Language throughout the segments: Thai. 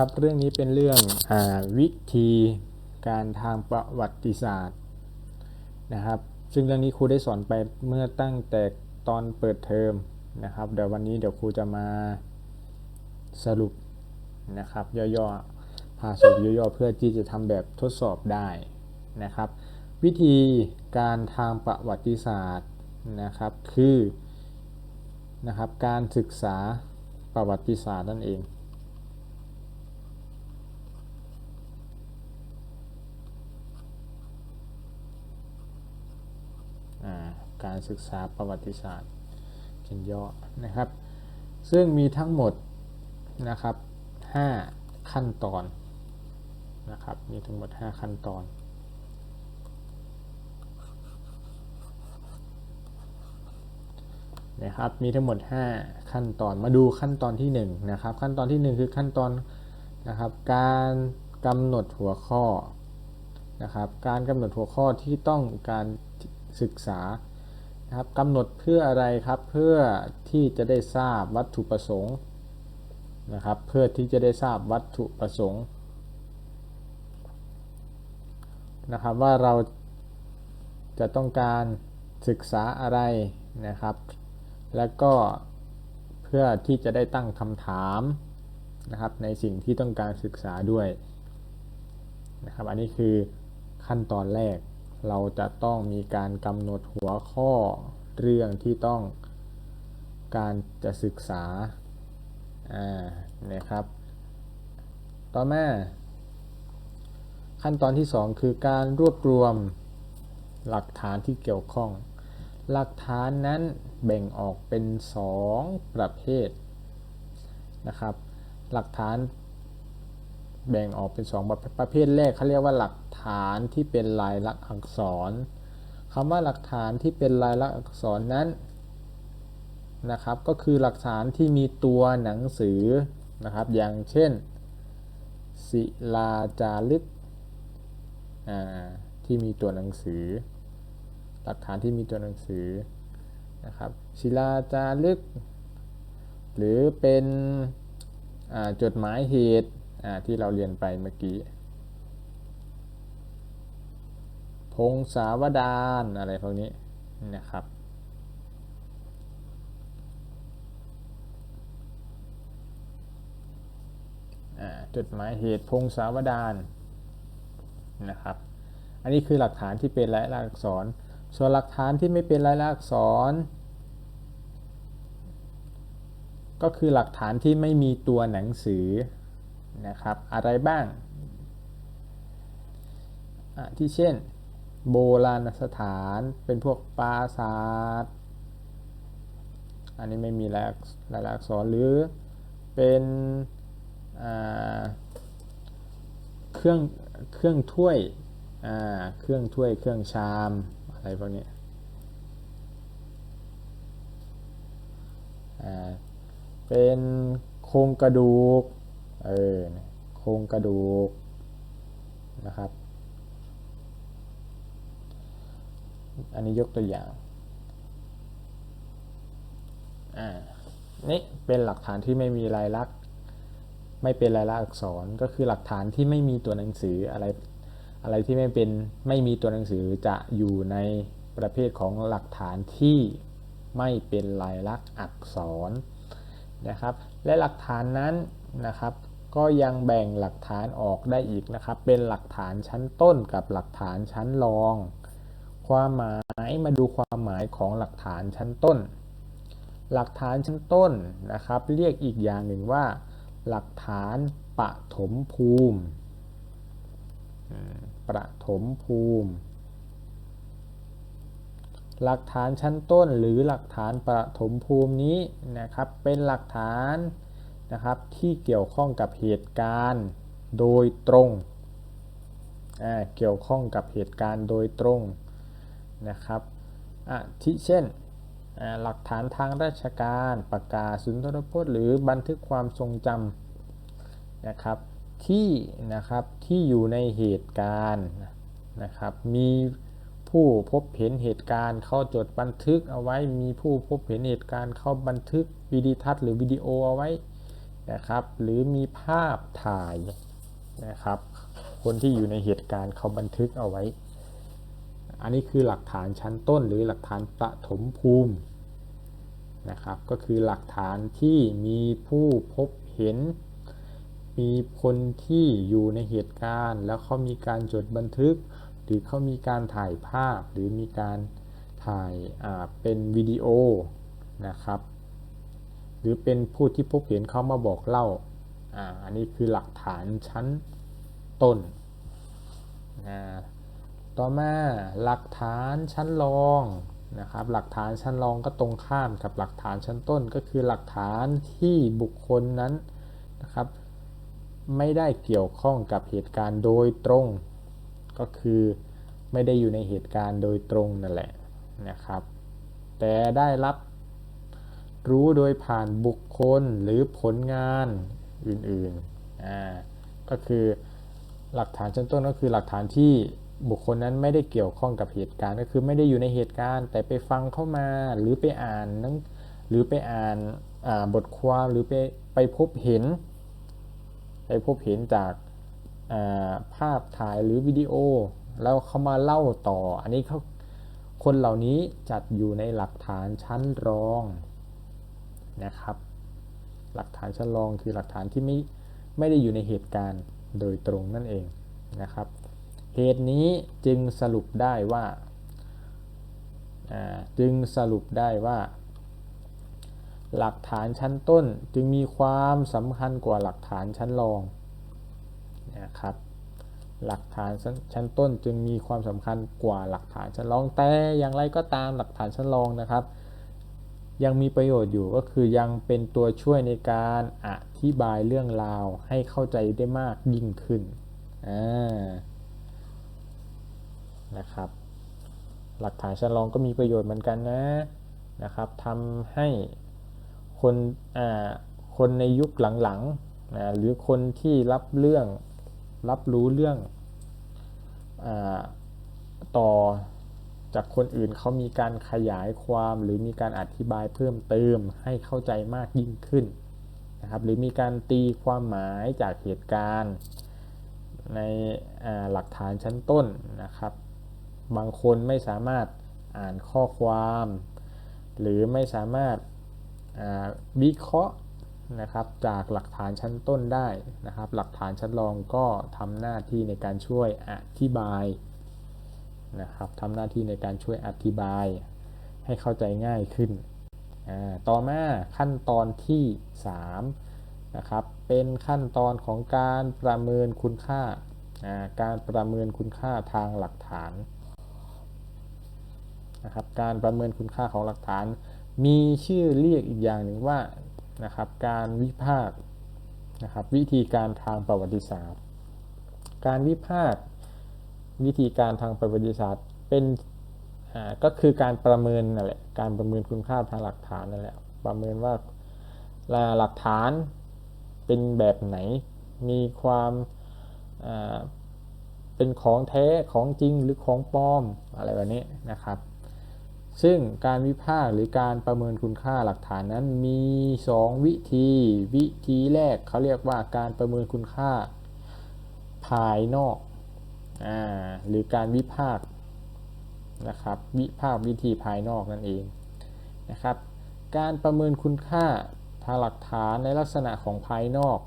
ครับเรื่องนี้เป็นเรื่องอวิธีการทางประวัติศาสตร์นะครับ ซึ่งเรื่องนี้ครูได้สอนไปเมื่อตั้งแต่ตอนเปิดเทอมนะครับ เดี๋ยววันนี้เดี๋ยวครูจะมาสรุปนะครับย่อๆพาสรุปย่อๆเพื่อที่จะทำแบบทดสอบได้นะครับ วิธีการทางประวัติศาสตร์นะครับคือนะครับการศึกษาประวัติศาสตร์นั่นเอง อ่า การศึกษาประวัติศาสตร์เขียนย่อนะครับ ซึ่งมีทั้งหมดนะครับ 5 ขั้นตอนนะครับมีทั้งหมด 5 ขั้นตอนนะครับมีทั้งหมด 5 ขั้นตอนมาดูขั้นตอนที่1นะครับขั้นตอนที่ 1 คือขั้นตอนนะครับการกำหนดหัวข้อนะครับการกำหนดหัวข้อที่ต้องการศึกษา นะครับกำหนดเพื่ออะไรครับ เพื่อที่จะได้ทราบวัตถุประสงค์นะครับ เพื่อที่จะได้ทราบวัตถุประสงค์นะครับว่าเราจะต้องการศึกษาอะไรนะครับ แล้วก็เพื่อที่จะได้ตั้งคำถามนะครับในสิ่งที่ต้องการศึกษาด้วยนะครับ อันนี้คือขั้นตอนแรก เราจะต้องมีการกำหนดหัวข้อเรื่องที่ต้องการจะศึกษา อ่า นะครับ ต่อมา ขั้นตอนที่ 2 คือการรวบรวมหลักฐานที่เกี่ยวข้อง หลักฐานนั้นแบ่งออกเป็น 2 ประเภท นะครับ หลักฐาน แบ่งออกเป็น2ประประเภทแรกเขาเรียกว่าหลักฐานที่เป็นลายลักษณ์อักษรคำว่าหลักฐานที่เป็นลายลักษณ์อักษรนั้นนะครับก็คือหลักฐานที่มีตัวหนังสือนะครับอย่างเช่น ศิลาจารึกที่มีตัวหนังสือ หลักฐานที่มีตัวหนังสือนะครับศิลาจารึก หรือเป็นจดหมายเหตุ ที่เราเรียนไปเมื่อกี้ พงศาวดารอะไรพวกนี้นะครับ จดหมายเหตุพงศาวดารนะครับ อันนี้คือหลักฐานที่เป็นลายลักษณ์อักษร ส่วนหลักฐานที่ไม่เป็นลายลักษณ์อักษร ก็คือหลักฐานที่ไม่มีตัวหนังสือ นะครับ อะไรบ้างที่เช่น โบราณสถานเป็นพวกปราสาทอันนี้ไม่มีลายลายอักษรหรือเป็นเครื่องเครื่องถ้วยเครื่องถ้วยเครื่องชามอะไรพวกนี้เป็นโครงกระดูก เออโครงกระดูกนะครับ อันนี้ยกตัวอย่างอ่านี่เป็นหลักฐานที่ไม่มีลายลักษณ์ไม่เป็นลายลักษณ์อักษรก็คือหลักฐานที่ไม่มีตัวหนังสืออะไรอะไรที่ไม่เป็นไม่มีตัวหนังสือจะอยู่ในประเภทของหลักฐานที่ไม่เป็นลายลักษณ์อักษรนะครับ และหลักฐานนั้นนะครับ ก็ยังแบ่งหลักฐานออกได้อีกนะครับ เป็นหลักฐานชั้นต้นกับหลักฐานชั้นรอง ความหมายมาดูความหมายของหลักฐานชั้นต้น หลักฐานชั้นต้นนะครับ เรียกอีกอย่างหนึ่งว่า หลักฐานปฐมภูมิปฐมภูมิ หลักฐานชั้นต้นหรือหลักฐานปฐมภูมินี้นะครับ เป็นหลักฐาน นะครับที่เกี่ยวข้องกับเหตุการณ์โดยตรงเกี่ยวข้องกับเหตุการณ์โดยตรงนะครับที่เช่นหลักฐานทางราชการประกาศสุนทรพจน์หรือบันทึกความทรงจำนะครับที่นะครับที่อยู่ในเหตุการณ์นะครับมีผู้พบเห็นเหตุการณ์เข้าจดบันทึกเอาไว้มีผู้พบเห็นเหตุการณ์เข้าบันทึกวิดีทัศน์หรือวิดีโอเอาไว้ นะครับ หรือมีภาพถ่ายนะครับ คนที่อยู่ในเหตุการณ์เขาบันทึกเอาไว้ อันนี้คือหลักฐานชั้นต้นหรือหลักฐานประถมภูมินะครับ ก็คือหลักฐานที่มีผู้พบเห็น มีคนที่อยู่ในเหตุการณ์ แล้วเขามีการจดบันทึก หรือเขามีการถ่ายภาพหรือมีการถ่ายเป็นวิดีโอนะครับ หรือเป็นผู้ที่พบเห็นเขามาบอกเล่าอ่าอันนี้คือหลักฐานชั้นต้นนะต่อมาหลักฐานชั้นรองนะครับหลักฐานชั้นรองก็ตรงข้ามกับหลักฐานชั้นต้นก็คือหลักฐานที่บุคคลนั้นนะครับไม่ได้เกี่ยวข้องกับเหตุการณ์โดยตรง ก็คือไม่ได้อยู่ในเหตุการณ์โดยตรงนั่นแหละนะครับ แต่ได้รับ รู้โดยผ่านบุคคลหรือผลงานอื่นๆอ่าก็คือหลักฐานชั้นต้นก็คือหลักฐานที่บุคคลนั้นไม่ได้เกี่ยวข้องกับเหตุการณ์ ก็คือไม่ได้อยู่ในเหตุการณ์ แต่ไปฟังเข้ามาหรือไปอ่านนังหรือไปอ่านบทความหรือไปไปพบเห็น ไปพบเห็นจากภาพถ่ายหรือวิดีโอ แล้วเขามาเล่าต่อ อันนี้เขาคนเหล่านี้จัดอยู่ในหลักฐานชั้นรอง นะครับ หลักฐานชั้นรองคือหลักฐานที่ไม่ไม่ได้อยู่ในเหตุการณ์โดยตรงนั่นเองนะครับ เหตุนี้จึงสรุปได้ว่าจึงสรุปได้ว่า หลักฐานชั้นต้นจึงมีความสำคัญกว่าหลักฐานชั้นรองนะครับหลักฐานชั้นต้นจึงมีความสำคัญกว่าหลักฐานชั้นรองแต่อย่างไรก็ตามหลักฐานชั้นรองนะครับ ยังมีประโยชน์อยู่ก็คือยังเป็นตัวช่วยในการอธิบายเรื่องราวให้เข้าใจได้มากยิ่งขึ้นนะครับ หลักฐานชั้นรองก็มีประโยชน์เหมือนกันนะนะครับทำให้คนคนในยุคหลังๆนะหรือคนที่รับเรื่องรับรู้เรื่องอต่อ จากคนอื่นเขามีการขยายความหรือมีการอธิบายเพิ่มเติมให้เข้าใจมากยิ่งขึ้นนะครับหรือมีการตีความหมายจากเหตุการณ์ ในหลักฐานชั้นต้นนะครับ บางคนไม่สามารถอ่านข้อความ หรือไม่สามารถวิเคราะห์นะครับจากหลักฐานชั้นต้นได้นะครับ หลักฐานชั้นรองก็ทำหน้าที่ในการช่วยอธิบาย นะครับทำหน้าที่ในการช่วยอธิบายให้เข้าใจง่ายขึ้น ต่อมาขั้นตอนที่3นะครับเป็นขั้นตอนของการประเมินคุณค่า การประเมินคุณค่าทางหลักฐานนะครับการประเมินคุณค่าของหลักฐาน มีชื่อเรียกอีกอย่างหนึ่งว่านะครับการวิพากษ์นะครับวิธีการทางประวัติศาสตร์ การวิพากษ์ วิธีการทางประวัติศาสตร์เป็นก็คือการประเมินนั่นแหละการประเมินคุณค่าทางหลักฐานนั่นแหละประเมินว่าหลักฐานเป็นแบบไหน มีความเป็นของแท้ของจริงหรือของปลอมอะไรแบบนี้นะครับ ซึ่งการวิพากษ์หรือการประเมินคุณค่าหลักฐานนั้นมี 2 วิธี วิธีแรกเขาเรียกว่าการประเมินคุณค่าภายนอก หรือการวิพากษ์นะครับวิพากษ์วิธีภายนอกนั่นเองนะครับการประเมินคุณค่าทางหลักฐานในลักษณะของภายนอก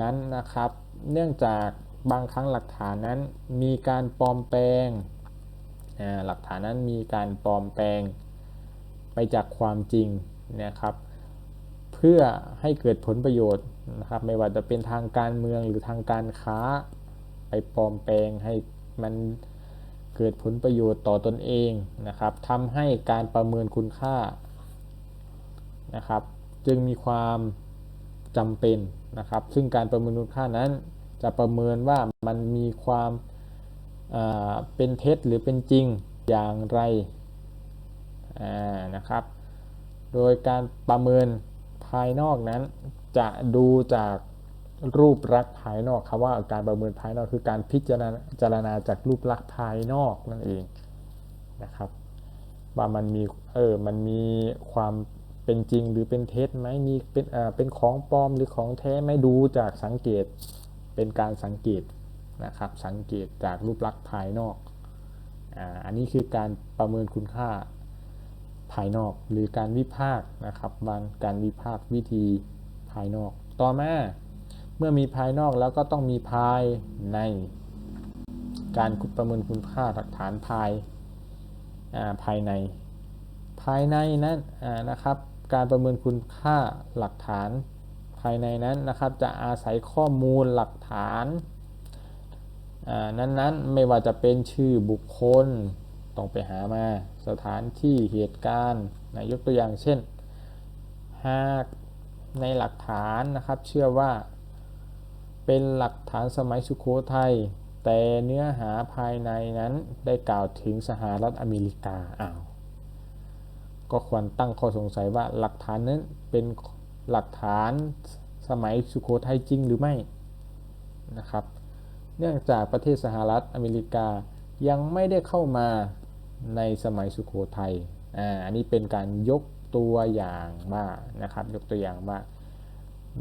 นั้นนะครับ เนื่องจากบางครั้งหลักฐานนั้นมีการปลอมแปลงหลักฐานนั้นมีการปลอมแปลงไปจากความจริงนะครับ เพื่อให้เกิดผลประโยชน์นะครับ ไม่ว่าจะเป็นทางการเมืองหรือทางการค้า ไปปลอมแปลงให้มันเกิดผลประโยชน์ต่อตอนเองนะครับทำให้การประเมินคุณค่านะครับ จึงมีความจำเป็นนะครับ ซึ่งการประเมินคุณค่านั้น จะประเมินว่ามันมีความเป็นเท็จหรือเป็นจริงอย่างไรนะครับ โดยการประเมินภายนอกนั้นจะดูจาก รูปลักษณ์ภายนอกคำว่าการประเมินภายนอกคือการพิจารณาจากรูปลักษณ์ภายนอกนั่นเองนะครับ ว่ามันมีเออมันมีความเป็นจริงหรือเป็นเท็จไหมมีเป็นอ่าเป็นของปลอมหรือของแท้ไหม่ดูจากสังเกตเป็นการสังเกตนะครับ สังเกตจากรูปลักษณ์ภายนอกอ่าอันนี้คือการประเมินคุณค่าภายนอก หรือการวิพากษ์นะครับบางการวิพากษ์วิธีภายนอกต่อมา เมื่อมีภายนอกแล้วก็ต้องมีภายใน การคุณประเมินคุณค่าหลักฐานภายภายใน ภายในนั้นนะครับ การประเมินคุณค่าหลักฐานภายในนั้นนะครับจะอาศัยข้อมูลหลักฐานนั้นๆไม่ว่าจะเป็นชื่อบุคคลต้องไปหามาสถานที่เหตุการณ์นะยกตัวอย่างเช่น หากในหลักฐานนะครับเชื่อว่า เป็นหลักฐานสมัยสุโขทัยแต่เนื้อหาภายในนั้นได้กล่าวถึงสหรัฐอเมริกาอ้าวก็ควรตั้งข้อสงสัยว่าหลักฐานนั้นเป็นหลักฐานสมัยสุโขทัยจริงหรือไม่นะครับ เนื่องจากประเทศสหรัฐอเมริกายังไม่ได้เข้ามาในสมัยสุโขทัยอ่าอันนี้เป็นการยกตัวอย่างมานะครับ ยกตัวอย่างมา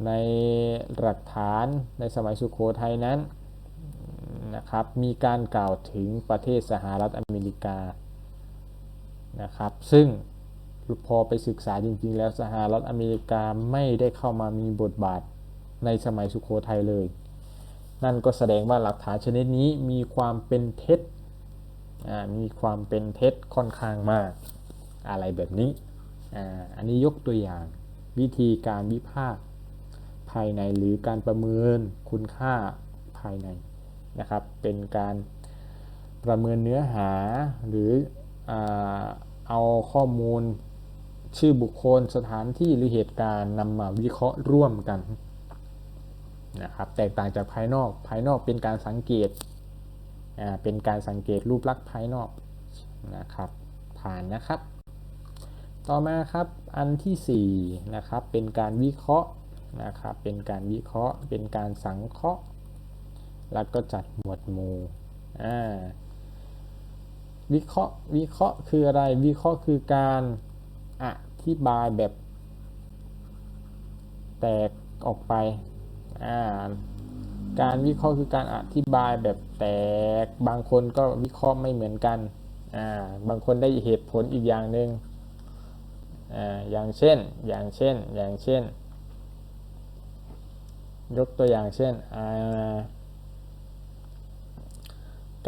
ในหลักฐานในสมัยสุโขทัยนั้นนะครับมีการกล่าวถึงประเทศสหรัฐอเมริกานะครับซึ่งพอไปศึกษาจริงๆ แล้วสหรัฐอเมริกาไม่ได้เข้ามามีบทบาทในสมัยสุโขทัยเลย นั่นก็แสดงว่าหลักฐานชนิดนี้มีความเป็นเท็จมีความเป็นเท็จค่อนข้างมากอะไรแบบนี้ออันนี้ยกตัวอย่างวิธีการวิพากษ์ ภายในหรือการประเมินคุณค่าภายในนะครับ เป็นการประเมินเนื้อหาหรือเอาข้อมูลชื่อบุคคลสถานที่หรือเหตุการณ์นำมาวิเคราะห์ร่วมกันนะครับแตกต่างจากภายนอกภายนอกเป็นการสังเกตเป็นการสังเกตรูปลักษณ์ภายนอกนะครับผ่านนะครับ ต่อมาครับอันที่4นะครับเป็นการวิเคราะห์ นะครับ เป็นการวิเคราะห์ เป็นการสังเคราะห์ แล้วก็จัดหมวดหมู่อ่าวิเคราะห์ วิเคราะห์คืออะไร วิเคราะห์คือการอธิบายแบบ แตกออกไปการวิเคราะห์คือการอธิบายแบบแตก บางคนก็วิเคราะห์ไม่เหมือนกันบางคนได้เหตุผลอีกอย่างหนึ่งออย่างเช่น อย่างเช่น อย่างเช่น ยกตัวอย่างเช่น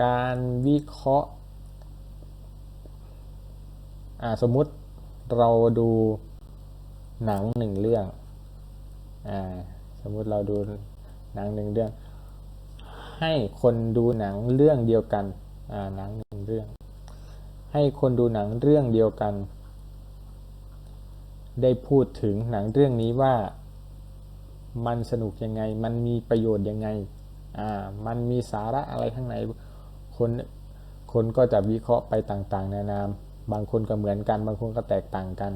การวิเคราะห์สมมุติเราดูหนังหนึ่งเรื่องอ่าสมมุติเราดูหนังหนึ่งเรื่อง ให้คนดูหนังเรื่องเดียวกันอ่าหนังหนึ่งเรื่อง ให้คนดูหนังเรื่องเดียวกัน ได้พูดถึงหนังเรื่องนี้ว่า มันสนุกยังไง มันมีประโยชน์ยังไงอ่ามันมีสาระอะไรข้างในคนคนก็จะวิเคราะห์ไปต่างๆ นานาบางคนก็เหมือนกัน บางคนก็แตกต่างกัน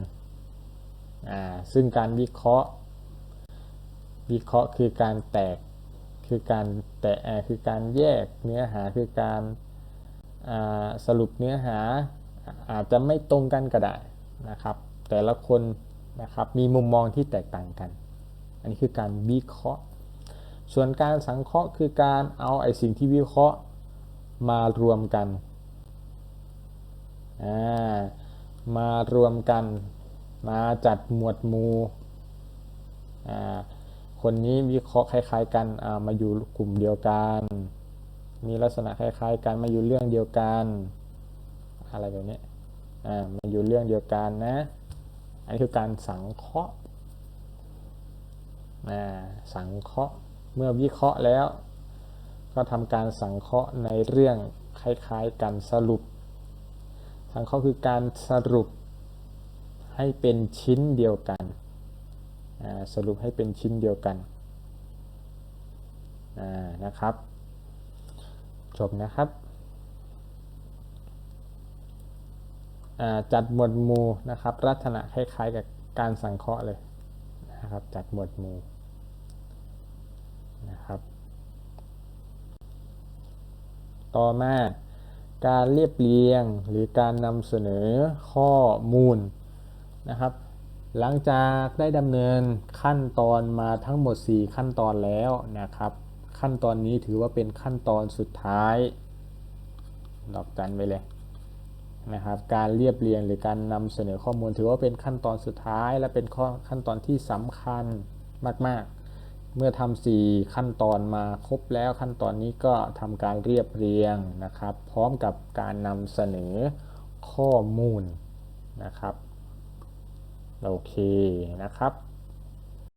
อ่าซึ่งการวิเคราะห์ วิเคราะห์คือการแตกคือการแตกคือการแยกเนื้อหาคือการสรุปเนื้อหาอาจจะไม่ตรงกันก็ได้นะครับ แต่ละคนนะครับมีมุมมองที่แตกต่างกัน อันนี้คือการวิเคราะห์ ส่วนการสังเคราะห์คือการเอาไอ้สิ่งที่วิเคราะห์มารวมกันมารวมกันมาจัดหมวดหมู่คนนี้วิเคราะห์คล้าย ๆ กันมาอยู่กลุ่มเดียวกัน มีลักษณะคล้ายๆกันมาอยู่เรื่องเดียวกัน อะไรแบบนี้มาอยู่เรื่องเดียวกันนะ อันนี้คือการสังเคราะห์ สังเคราะห์เมื่อวิเคราะห์แล้ว ก็ทำการสังเคราะห์ในเรื่องคล้ายๆกันสรุป สังเคราะห์คือการสรุปให้เป็นชิ้นเดียวกัน สรุปให้เป็นชิ้นเดียวกันนะครับ จบนะครับ จัดหมวดหมู่นะครับลักษณะคล้ายๆกับการสังเคราะห์เลยนะครับ จัดหมวดหมู่นะครับ ต่อมา การเรียบเรียงหรือการนำเสนอข้อมูลนะครับ หลังจากได้ดำเนินขั้นตอนมาทั้งหมด 4 ขั้นตอนแล้วนะครับ ขั้นตอนนี้ถือว่าเป็นขั้นตอนสุดท้าย ดอกจันไปเลยนะครับการเรียบเรียงหรือการนำเสนอข้อมูลถือว่าเป็นขั้นตอนสุดท้าย และเป็นข้อขั้นตอนที่สำคัญมาก ๆ เมื่อทำสี่ขั้นตอนมาครบแล้วขั้นตอนนี้ก็ทำการเรียบเรียงนะครับ พร้อมกับการนำเสนอข้อมูลนะครับ โอเคนะครับ